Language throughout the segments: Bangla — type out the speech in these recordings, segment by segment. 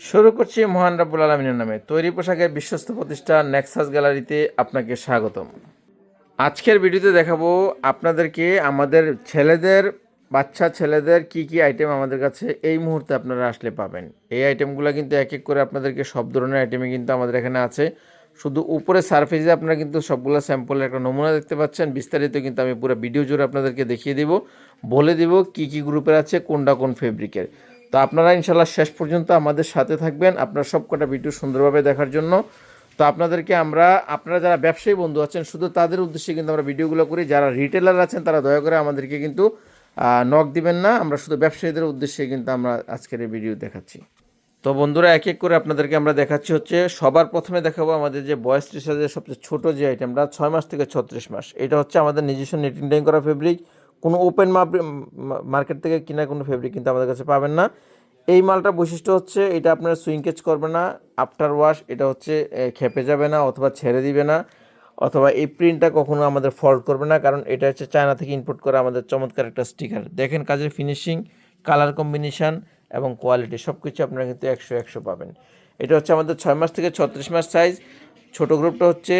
শুরু করছি মহান রাব্বুল আলমিনের নামে। তৈরি পোশাকের বিশ্বস্ত প্রতিষ্ঠান নেক্সাস গ্যালারিতে আপনাকে স্বাগতম। আজকের ভিডিওতে দেখাবো আপনাদেরকে আমাদের ছেলেদের, বাচ্চা ছেলেদের কি কি আইটেম আমাদের কাছে এই মুহূর্তে আপনারা আসলে পাবেন। এই আইটেমগুলো কিন্তু এক এক করে আপনাদেরকে সব ধরনের আইটেমই কিন্তু আমাদের এখানে আছে। শুধু উপরে সারফেসে আপনারা কিন্তু সবগুলো স্যাম্পলের একটা নমুনা দেখতে পাচ্ছেন। বিস্তারিত কিন্তু আমি পুরো ভিডিও জুড়ে আপনাদেরকে দেখিয়ে দিব। বলে দিব কি কি গ্রুপের আছে, কোনটা কোন ফেব্রিকের তো আপনারা ইনশাল্লাহ শেষ পর্যন্ত আমাদের সাথে থাকবেন আপনার সব কটা ভিডিও সুন্দরভাবে দেখার জন্য। তো আপনাদেরকে আমরা, আপনারা যারা ব্যবসায়ী বন্ধু আছেন, শুধু তাদের উদ্দেশ্যে কিন্তু আমরা ভিডিওগুলো করি। যারা রিটেলার আছেন, তারা দয়া করে আমাদেরকে কিন্তু নক দিবেন না। আমরা শুধু ব্যবসায়ীদের উদ্দেশ্যে কিন্তু আমরা আজকের এই ভিডিও দেখাচ্ছি। তো বন্ধুরা, এক এক করে আপনাদেরকে আমরা দেখাচ্ছি হচ্ছে, সবার প্রথমে দেখাবো আমাদের যে বয়স টিশার্টের সবচেয়ে ছোটো যে আইটেমটা ছয় মাস থেকে ছত্রিশ মাস। এটা হচ্ছে আমাদের নিজস্ব নেটিং ডাইং করা ফেব্রিক কোনো ওপেন মার্কেট থেকে কিনা কোনো ফেব্রিক কিন্তু আমাদের কাছে পাবেন না। এই মালটার বৈশিষ্ট্য হচ্ছে এটা আপনার সুইংকেজ করবে না আফটার ওয়াশ এটা হচ্ছে খেপে যাবে না অথবা ছেড়ে দিবে না, অথবা এই প্রিন্টটা কখনো আমাদের ফল্ট করবে না, কারণ এটা হচ্ছে চায়না থেকে ইম্পোর্ট করা আমাদের চমৎকার একটা স্টিকার দেখেন কাজের ফিনিশিং কালার কম্বিনেশান এবং কোয়ালিটি সব কিছু আপনারা কিন্তু একশো একশো পাবেন। এটা হচ্ছে আমাদের ছয় মাস থেকে ছত্রিশ মাস সাইজ ছোটো গ্রুপটা হচ্ছে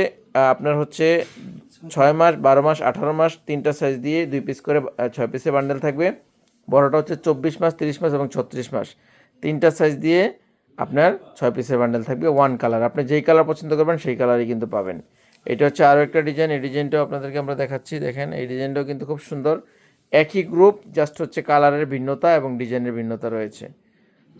আপনার হচ্ছে ছয় মাস, বারো মাস, আঠারো মাস, তিনটা সাইজ দিয়ে দুই পিস করে ছয় পিসের বান্ডেল থাকবে। বড়টা হচ্ছে চব্বিশ মাস, তিরিশ মাস এবং ছত্রিশ মাস। তিনটা সাইজ দিয়ে আপনার ছয় পিসের বান্ডেল থাকবে ওয়ান কালার আপনি যেই কালার পছন্দ করবেন, সেই কালারই কিন্তু পাবেন। এটা হচ্ছে আরও একটা ডিজাইন এই ডিজাইনটাও আপনাদেরকে আমরা দেখাচ্ছি, দেখেন। এই ডিজাইনটাও কিন্তু খুব সুন্দর। একই গ্রুপ জাস্ট হচ্ছে কালারের ভিন্নতা এবং ডিজাইনের ভিন্নতা রয়েছে।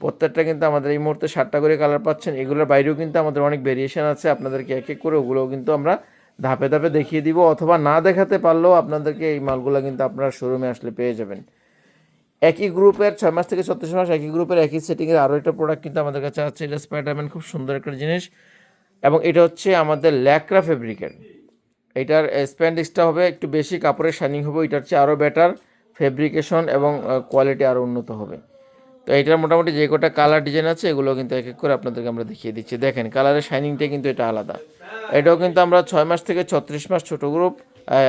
প্রত্যেকটা কিন্তু আমাদের এই মুহূর্তে সাতটা করে কালার পাচ্ছেন। এগুলোর বাইরেও কিন্তু আমাদের অনেক ভেরিয়েশন আছে। আপনাদেরকে এক এক করে ওগুলোও কিন্তু আমরা ধাপে ধাপে দেখিয়ে দিব, অথবা না দেখাতে পারলেও আপনাদেরকে এই মালগুলো কিন্তু আপনারা শোরুমে আসলে পেয়ে যাবেন। একই গ্রুপের ছয় মাস থেকে ছত্রিশ মাস, একই গ্রুপের একই সেটিংয়ের আরও একটা প্রোডাক্ট কিন্তু আমাদের কাছে আছে, এটা স্পাইডারম্যান খুব সুন্দর একটা জিনিস। এবং এটা হচ্ছে আমাদের ল্যাকরা ফেব্রিকের এটার স্প্যান্ডিক্সটা হবে, একটু বেশি কাপড়ের শাইনিং হবে, এটার হচ্ছে আরও বেটার ফেব্রিকেশন এবং কোয়ালিটি আরও উন্নত হবে। তো এটার মোটামুটি যে কটা কালার ডিজাইন আছে, এগুলো কিন্তু এক এক করে আপনাদেরকে আমরা দেখিয়ে দিচ্ছি। দেখেন কালারের শাইনিংটা কিন্তু এটা আলাদা। এটাও কিন্তু আমরা ছয় মাস থেকে ছত্রিশ মাস ছোট গ্রুপ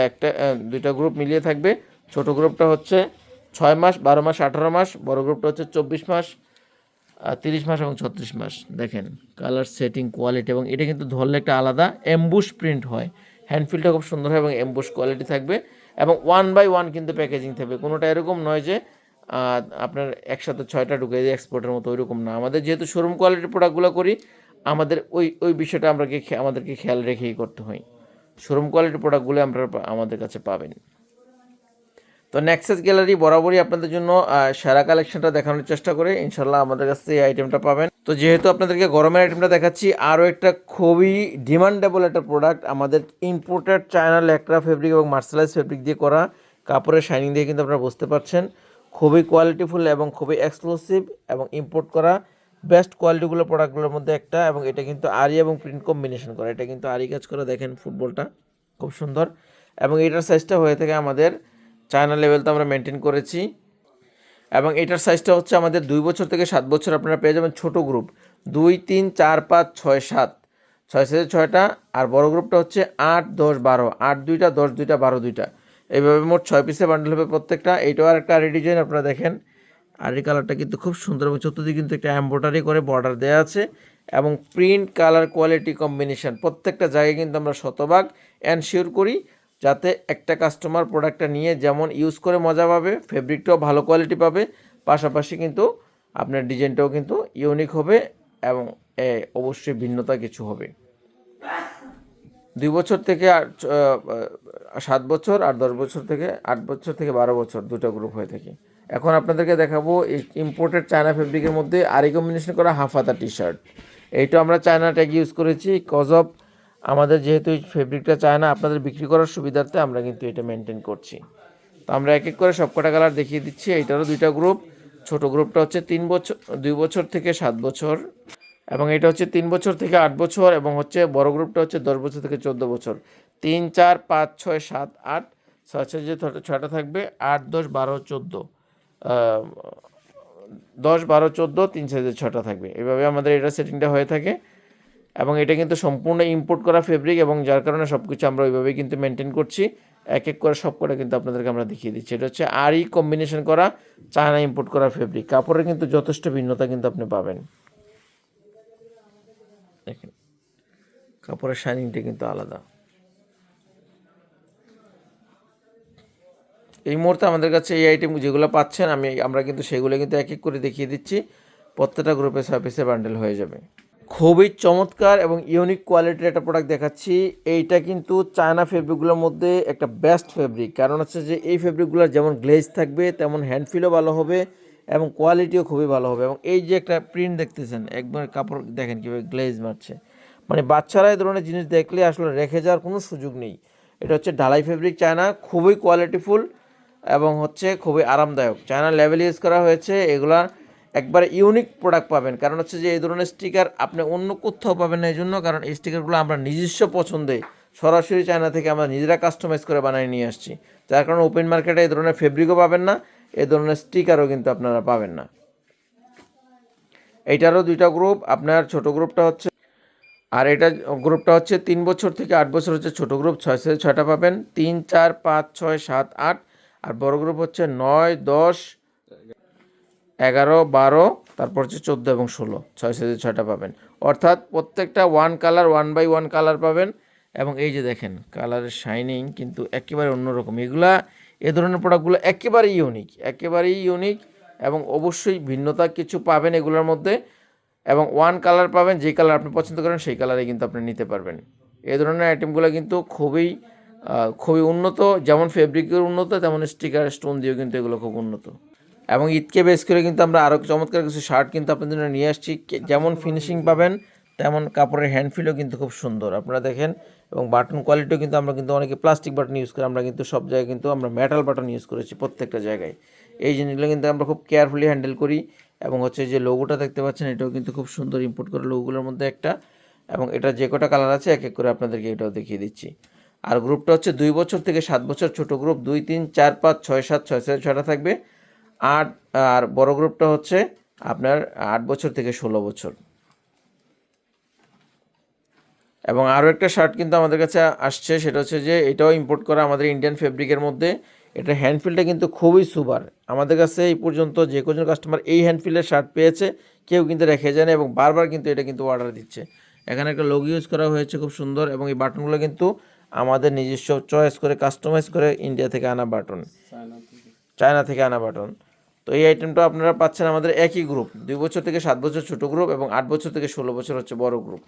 একটা দুইটা গ্রুপ মিলিয়ে থাকবে। ছোট গ্রুপটা হচ্ছে ছয় মাস, বারো মাস, আঠারো মাস, বড় গ্রুপটা হচ্ছে চব্বিশ মাস তিরিশ মাস এবং ছত্রিশ মাস। দেখেন কালার সেটিং কোয়ালিটি এবং এটা কিন্তু ধরলে একটা আলাদা এমবুশ প্রিন্ট হয়। হ্যান্ডফিলটা খুব সুন্দর হয় এবং এমবুশ কোয়ালিটি থাকবে। এবং ওয়ান বাই ওয়ান কিন্তু প্যাকেজিং থাকবে। কোনোটা এরকম নয় যে আপনার একসাথে ছয়টা ঢুকে দিয়ে এক্সপোর্টের মতো, ওইরকম না। আমাদের যেহেতু শোরুম কোয়ালিটির প্রোডাক্টগুলো করি, আমাদের ওই ওই বিষয়টা আমরা আমাদেরকে খেয়াল রেখেই করতে হয়। শোরুম কোয়ালিটির প্রোডাক্টগুলো আমরা আমাদের কাছে পাবেন। তো নেক্সাস গ্যালারি বরাবরই আপনাদের জন্য সেরা কালেকশনটা দেখানোর চেষ্টা করে ইনশাল্লাহ আমাদের কাছে এই আইটেমটা পাবেন। তো যেহেতু আপনাদেরকে গরমের আইটেমটা দেখাচ্ছি, আরও একটা খুবই ডিমান্ডেবল একটা প্রোডাক্ট আমাদের ইম্পোর্টেড চায়না ল্যাকরা ফেব্রিক এবং মার্শালাইজ ফেব্রিক দিয়ে করা কাপড়ের শাইনিং দিয়ে কিন্তু আপনারা বুঝতে পারছেন। খুবই কোয়ালিটিফুল এবং খুবই এক্সক্লুসিভ এবং ইম্পোর্ট করা বেস্ট কোয়ালিটিগুলো প্রোডাক্টগুলোর মধ্যে একটা এবং এটা কিন্তু আরি এবং প্রিন্ট কম্বিনেশন করা। এটা কিন্তু আরি কাজ করে, দেখেন ফুটবলটা খুব সুন্দর এবং এটার সাইজটা হয়ে থাকে আমাদের চায়না লেভেলটা আমরা মেনটেন করেছি এবং এটার সাইজটা হচ্ছে আমাদের দুই বছর থেকে সাত বছর আপনারা পেয়ে যাবেন ছোটো গ্রুপ দুই, তিন, চার, পাঁচ, ছয়, সাত। ছয় সাইজের ছয়টা আর বড় গ্রুপটা হচ্ছে আট, দশ, বারো। আট, দুইটা, দশ, দুইটা, বারো, দুইটা। এইভাবে মোট ছয় পিসে বান্ডেল হবে প্রত্যেকটা। এইটাও আর একটা আরি ডিজাইন আপনারা দেখেন। আরি কালারটা কিন্তু খুব সুন্দর এবং চতুর্দিকে কিন্তু একটা এম্ব্রয়ডারি করে বর্ডার দেওয়া আছে এবং প্রিন্ট কালার কোয়ালিটি কম্বিনেশান প্রত্যেকটা জায়গায় কিন্তু আমরা শতভাগ এনশিওর করি যাতে একটা কাস্টমার প্রোডাক্টটা নিয়ে যেমন ইউজ করে মজা পাবে ফেব্রিকটাও ভালো কোয়ালিটি পাবে, পাশাপাশি কিন্তু আপনার ডিজাইনটাও কিন্তু ইউনিক হবে এবং অবশ্যই ভিন্নতা কিছু হবে। দুই বছর থেকে সাত বছর আর দশ বছর থেকে আট বছর থেকে বারো বছর দুটো গ্রুপ হয়ে থাকে। এখন আপনাদেরকে দেখাবো ইম্পোর্টেড চায়না ফেব্রিকের মধ্যে আরি কম্বিনেশন করা হাফাতা টি শার্ট এইটা আমরা চায়না ট্যাগ ইউজ করেছি কজ অফ আমাদের যেহেতু এই ফেব্রিকটা চায়না আপনাদের বিক্রি করার সুবিধার্থে আমরা কিন্তু এটা মেনটেন করছি। তো আমরা এক এক করে সবকটা কালার দেখিয়ে দিচ্ছি। এইটারও দুইটা গ্রুপ ছোট গ্রুপটা হচ্ছে তিন বছর, দুই বছর থেকে সাত বছর এবং এটা হচ্ছে তিন বছর থেকে আট বছর এবং হচ্ছে বড় গ্রুপটা হচ্ছে দশ বছর থেকে চোদ্দ বছর। তিন চার পাঁচ ছয় সাত আট, ছয় ছয় যে ছয়টা থাকবে, আট, দশ, বারো, চোদ্দ দশ, বারো, চোদ্দ, তিন সাইজের ছটা থাকবে। এভাবে আমাদের এটা সেটিংটা হয়ে থাকে এবং এটা কিন্তু সম্পূর্ণ ইম্পোর্ট করা ফেব্রিক এবং যার কারণে সব কিছু আমরা ওইভাবেই কিন্তু মেনটেন করছি। এক এক করে সব করে কিন্তু আপনাদেরকে আমরা দেখিয়ে দিচ্ছি। এটা হচ্ছে আরই কম্বিনেশন করা চায়না ইম্পোর্ট করা ফেব্রিক কাপড়ের কিন্তু যথেষ্ট ভিন্নতা কিন্তু আপনি পাবেন। দেখেন, কাপড়ের শাইনিংটা কিন্তু আলাদা। এই মুহূর্তে আমাদের কাছে এই আইটেম যেগুলো পাচ্ছেন, আমি, আমরা কিন্তু সেগুলো কিন্তু এক এক করে দেখিয়ে দিচ্ছি। প্রত্যেকটা গ্রুপে পিসের বান্ডেল হয়ে যাবে। খুবই চমৎকার এবং ইউনিক কোয়ালিটির একটা প্রোডাক্ট দেখাচ্ছি। এইটা কিন্তু চায়না ফেব্রিকগুলোর মধ্যে একটা বেস্ট ফেব্রিক কারণ হচ্ছে যে এই ফেব্রিকগুলোর যেমন গ্লেজ থাকবে, তেমন হ্যান্ডফিলও ভালো হবে এবং কোয়ালিটিও খুবই ভালো হবে। এবং এই যে একটা প্রিন্ট দেখতেছেন, একবার কাপড় দেখেন কীভাবে গ্লেজ মারছে। মানে বাচ্চারা এই ধরনের জিনিস দেখলে আসলে রেখে যাওয়ার কোনো সুযোগ নেই। এটা হচ্ছে ঢালাই ফেব্রিক চায়না খুবই কোয়ালিটিফুল এবং হচ্ছে খুবই আরামদায়ক। চায়না লেভেল ইউজ করা হয়েছে এগুলা একবারে ইউনিক প্রোডাক্ট পাবেন। কারণ হচ্ছে যে, এই ধরনের স্টিকার আপনি অন্য কোথাও পাবেন না এই জন্য কারণ এই স্টিকারগুলো আমরা নিজস্ব পছন্দে সরাসরি চায়না থেকে আমরা নিজেরা কাস্টমাইজ করে বানিয়ে নিয়ে আসছি। যার কারণে ওপেন মার্কেটে এই ধরনের ফেব্রিকও পাবেন না, এই ধরনের স্টিকারও কিন্তু আপনারা পাবেন না। এইটারও দুইটা গ্রুপ আপনার ছোট গ্রুপটা হচ্ছে আর এটা গ্রুপটা হচ্ছে তিন বছর থেকে আট বছর হচ্ছে ছোট গ্রুপ ছয় ছয়টা পাবেন। তিন, চার, পাঁচ, ছয়, সাত, আট। আর বড় গ্রুপ হচ্ছে নয়, দশ, এগারো, বারো, তারপর হচ্ছে চোদ্দ এবং ষোলো। ছয় সাইজে ছয়টা পাবেন। অর্থাৎ প্রত্যেকটা one colour one by one colour পাবেন। এবং এই যে দেখেন কালারের শাইনিং কিন্তু একেবারে অন্যরকম। এগুলা, এ ধরনের প্রোডাক্টগুলো একেবারেই ইউনিক একেবারেই ইউনিক এবং অবশ্যই ভিন্নতা কিছু পাবেন এগুলোর মধ্যে। এবং ওয়ান কালার পাবেন যে কালার আপনি পছন্দ করেন, সেই কালারে কিন্তু আপনি নিতে পারবেন। এ ধরনের আইটেমগুলো কিন্তু খুবই খুবই উন্নত, যেমন ফেব্রিকের উন্নত, তেমন স্টিকার স্টোন দিয়েও কিন্তু এগুলো খুব উন্নত। এবং ঈদকে বেস করে কিন্তু আমরা আরও চমৎকার কিছু শার্ট কিন্তু আপনাদের জন্য নিয়ে আসছি। যেমন ফিনিশিং পাবেন, তেমন কাপড়ের হ্যান্ডফিলও কিন্তু খুব সুন্দর। আপনারা দেখেন, এবং বাটন কোয়ালিটিও কিন্তু আমরা কিন্তু অনেকে প্লাস্টিক বাটন ইউজ করি, আমরা কিন্তু সব জায়গায় কিন্তু আমরা মেটাল বাটন ইউজ করেছি প্রত্যেকটা জায়গায়। এই জিনিসগুলো কিন্তু আমরা খুব কেয়ারফুলি হ্যান্ডেল করি। এবং হচ্ছে যে লোগোটা দেখতে পাচ্ছেন, এটাও কিন্তু খুব সুন্দর ইম্পোর্ট করা লোগোগুলোর মধ্যে একটা। এবং এটা যে কটা কালার আছে, এক এক করে আপনাদেরকে এটাও দেখিয়ে দিচ্ছি। আর গ্রুপটা হচ্ছে দুই বছর থেকে সাত বছর ছোট গ্রুপ, দুই, তিন, চার, পাঁচ, ছয়, সাত, ছয় ছয়, ছয়টা থাকবে। আট, আর বড় গ্রুপটা হচ্ছে আপনার আট বছর থেকে ষোলো বছর। এবং আরও একটা শার্ট কিন্তু আমাদের কাছে আসছে, সেটা হচ্ছে যে এটাও ইম্পোর্ট করা আমাদের ইন্ডিয়ান ফেব্রিকের মধ্যে। এটা হ্যান্ডফিলটা কিন্তু খুবই সুপার। আমাদের কাছে এই পর্যন্ত যে কজন কাস্টমার এই হ্যান্ডফিলের শার্ট পেয়েছে, কেউ কিন্তু রেখে যায় না এবং বারবার কিন্তু এটা কিন্তু অর্ডার দিচ্ছে। এখানে একটা লোগো ইউজ করা হয়েছে খুব সুন্দর এবং এই বাটনগুলো কিন্তু আমাদের নিজস্ব চয়েস করে কাস্টমাইজ করে ইন্ডিয়া থেকে আনা বাটন চায়না থেকে। আনা বাটন তো এই আইটেমটা আপনারা পাচ্ছেন আমাদের একই গ্রুপ দুই বছর থেকে সাত বছর ছোট গ্রুপ এবং আট বছর থেকে ষোলো বছর হচ্ছে বড় গ্রুপ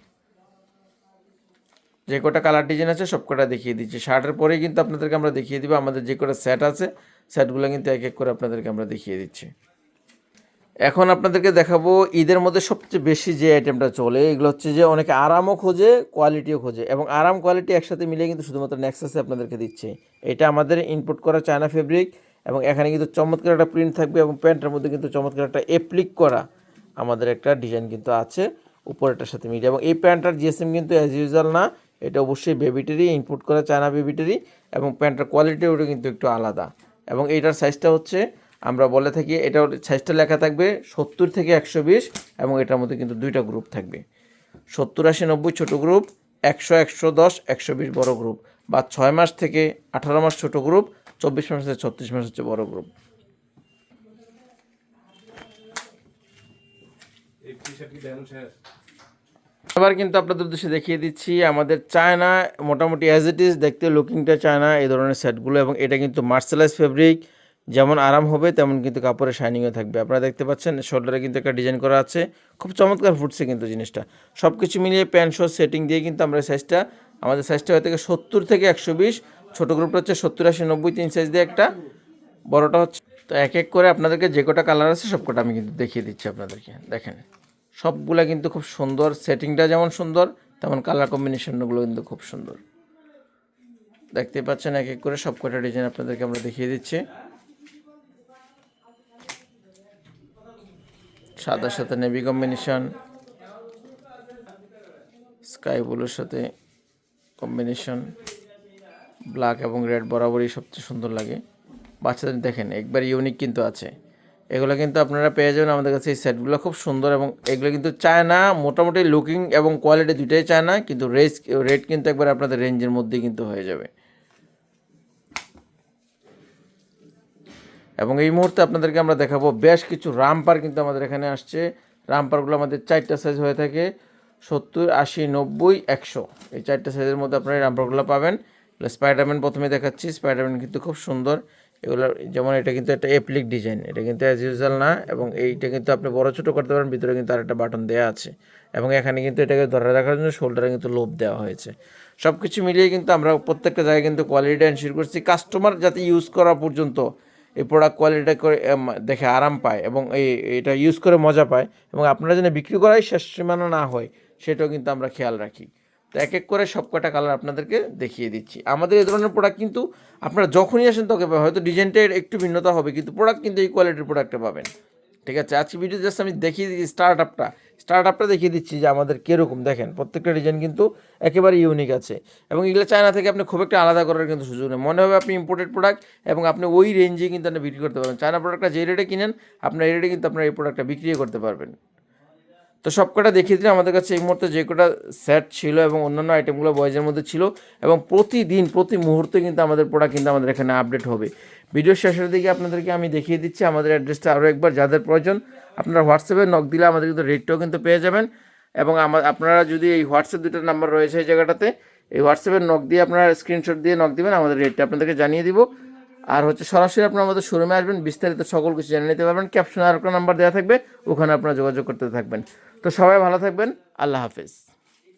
যে কটা কালার ডিজাইন আছে সব কটা দেখিয়ে দিচ্ছি। শার্টের পরেই কিন্তু আপনাদেরকে আমরা দেখিয়ে দিব। আমাদের যে কটা সেট আছে সেটগুলো কিন্তু এক এক করে আপনাদেরকে আমরা দেখিয়ে দিচ্ছি। এখন আপনাদেরকে দেখাবো ঈদের মধ্যে সবচেয়ে বেশি যে আইটেমটা চলে, এগুলো হচ্ছে যে অনেকে আরামও খোঁজে কোয়ালিটিও খোঁজে এবং আরাম কোয়ালিটি একসাথে মিলে কিন্তু শুধুমাত্র নেক্সাসে আপনাদেরকে দিচ্ছে। এটা আমাদের ইনপুট করা চায়না ফেব্রিক এবং এখানে কিন্তু চমৎকার একটা প্রিন্ট থাকবে এবং প্যান্টের মধ্যে কিন্তু চমৎকার একটা অ্যাপ্লিক করা আমাদের একটা ডিজাইন কিন্তু আছে উপরেরটার সাথে মিলে এবং এই প্যান্টটার জিএসএম কিন্তু অ্যাজ ইউজুয়াল না, এটা অবশ্যই বেবিটেরই ইনপুট করা চায়না বেবিটেরই এবং প্যান্টটার কোয়ালিটিও কিন্তু একটু আলাদা। এবং এইটার সাইজটা হচ্ছে আমরা বলে থাকি এটা সাইজটা লেখা থাকবে সত্তর থেকে একশো বিশ এবং এটার মধ্যে কিন্তু দুইটা গ্রুপ থাকবে। সত্তর আশি নব্বই ছোটো গ্রুপ একশো একশো দশ একশো বিশ বড়ো গ্রুপ বা ছয় মাস থেকে আঠারো মাস ছোটো গ্রুপ চব্বিশ মাস থেকে ছত্রিশ মাস হচ্ছে বড়ো গ্রুপ এবার কিন্তু আপনাদের উদ্দেশ্যে দেখিয়ে দিচ্ছি আমাদের চায়না মোটামুটি অ্যাজ ইট ইজ দেখতে লুকিংটা চায়না এই ধরনের সেটগুলো এবং এটা কিন্তু মার্শালাইজ ফেব্রিক যেমন আরাম হবে, তেমন কিন্তু কাপড়ের শাইনিংও থাকবে। আপনারা দেখতে পাচ্ছেন শোল্ডারে কিন্তু একটা ডিজাইন করা আছে। খুব চমৎকার ফুটছে কিন্তু জিনিসটা। সব কিছু মিলিয়ে প্যান্ট শো সেটিং দিয়ে কিন্তু আমরা সাইজটা আমাদের সাইজটা হয়ে থেকে সত্তর থেকে একশো বিশ, ছোটো গ্রুপটা হচ্ছে সত্তর, আশি, নব্বই, তিন সাইজ দিয়ে একটা। বড়টা হচ্ছে, তো এক এক করে আপনাদেরকে যে কটা কালার আছে, সব কটা আমি কিন্তু দেখিয়ে দিচ্ছি আপনাদেরকে। দেখেন, সবগুলা কিন্তু খুব সুন্দর সেটিংটা যেমন সুন্দর, তেমন কালার কম্বিনেশনগুলো কিন্তু খুব সুন্দর। দেখতে পাচ্ছেন, এক এক করে সব কটা ডিজাইন আপনাদেরকে আমরা দেখিয়ে দিচ্ছি। সাদার সাথে নেভি কম্বিনেশন, স্কাই ব্লুর সাথে কম্বিনেশন, ব্ল্যাক এবং রেড বরাবরই সবচেয়ে সুন্দর লাগে। বাচ্চাদের দেখেন, একবার ইউনিক কিন্তু আছে। এগুলো কিন্তু আপনারা পেয়ে যাবেন আমাদের কাছে। এই সেটগুলো খুব সুন্দর এবং এগুলো কিন্তু চায় না, মোটামুটি লুকিং এবং কোয়ালিটি দুইটাই চায় না, কিন্তু রেট রেট কিন্তু একবার আপনাদের রেঞ্জের মধ্যেই কিন্তু হয়ে যাবে। এবং এই মুহূর্তে আপনাদেরকে আমরা দেখাবো বেশ কিছু রামপার কিন্তু আমাদের এখানে আসছে। রামপারগুলো আমাদের চারটা সাইজ হয়ে থাকে। সত্তর, আশি, নব্বই, একশো। এই চারটে সাইজের মধ্যে আপনারা এই রামপারগুলো পাবেন। স্পাইডারম্যান প্রথমে দেখাচ্ছি। স্পাইডারম্যান কিন্তু খুব সুন্দর। এগুলো যেমন এটা কিন্তু একটা এপ্লিক ডিজাইন এটা কিন্তু অ্যাজ ইউজুয়াল না এবং এইটা কিন্তু আপনি বড় ছোটো করতে পারেন, ভিতরে কিন্তু আরেকটা বাটন দেওয়া আছে। এবং এখানে কিন্তু এটাকে ধরে রাখার জন্য শোল্ডারে কিন্তু লোভ দেওয়া হয়েছে। সব কিছু মিলিয়ে কিন্তু আমরা প্রত্যেকটা জায়গায় কিন্তু কোয়ালিটিটা এনশিওর করছি। কাস্টমার যাতে ইউজ করা পর্যন্ত এই প্রোডাক্ট কোয়ালিটিটা করে দেখে আরাম পায় এবং এই, এটা ইউজ করে মজা পায় এবং আপনারা যেন বিক্রি করাই শেষ সীমানা না হয়, সেটাও কিন্তু আমরা খেয়াল রাখি। তো এক এক করে সব কটা কালার আপনাদেরকে দেখিয়ে দিচ্ছি। আমাদের এই ধরনের প্রোডাক্ট কিন্তু আপনারা যখনই আসেন তখন হয়তো ডিজাইনটা একটু ভিন্নতা হবে, কিন্তু প্রোডাক্ট কিন্তু এই কোয়ালিটির প্রোডাক্টটা পাবেন। ঠিক আছে? আজকে ভিডিও জাস্ট আমি দেখিয়ে দিচ্ছি স্টার্ট আপটা স্টার্ট আপটা দেখিয়ে দিচ্ছি যে আমাদের কীরকম। দেখেন, প্রত্যেকটা ডিজাইন কিন্তু একেবারে ইউনিক আছে। এবং এগুলো চায়না থেকে আপনি খুব একটা আলাদা করার কিন্তু সুযোগ নেই। মনে হবে আপনি ইম্পোর্টেড প্রোডাক্ট এবং আপনি ওই রেঞ্জে কিন্তু আপনি বিক্রি করতে পারবেন। চায়না প্রোডাক্টটা যে রেটে কিনেন, আপনার এই রেটে কিন্তু আপনার এই প্রোডাক্টটা বিক্রিও করতে পারবেন। তো সব কটা দেখিয়ে দিলে আমাদের কাছে এই মুহূর্তে যে কটা সেট ছিল এবং অন্যান্য আইটেমগুলো বয়েজের মধ্যে ছিল এবং প্রতিদিন, প্রতি মুহূর্তে কিন্তু আমাদের প্রোডাক্ট কিন্তু আমাদের এখানে আপডেট হবে। ভিডিও শেষের দিকে আপনাদেরকে আমি দেখিয়ে দিচ্ছি, আমাদের অ্যাড্রেসটা আরও একবার যাদের প্রয়োজন। আপনারা হোয়াটসঅ্যাপে নক দিলে আমাদের কিন্তু রেটটাও কিন্তু পেয়ে যাবেন। এবং আমার আপনারা যদি এই হোয়াটসঅ্যাপ দুটো নাম্বার রয়েছে এই জায়গাটাতে, এই হোয়াটসঅ্যাপের নক দিয়ে আপনারা স্ক্রিনশট দিয়ে নক দিবেন, আমাদের রেটটা আপনাদেরকে জানিয়ে দিব। আর হচ্ছে সরাসরি আপনারা আমাদের শোরুমে আসবেন, বিস্তারিত সকল কিছু জেনে নিতে পারবেন। ক্যাপশনে আর একটা নাম্বার দেওয়া থাকবে, ওখানে আপনারা যোগাযোগ করতে থাকবেন। তো সবাই ভালো থাকবেন, আল্লাহ হাফেজ।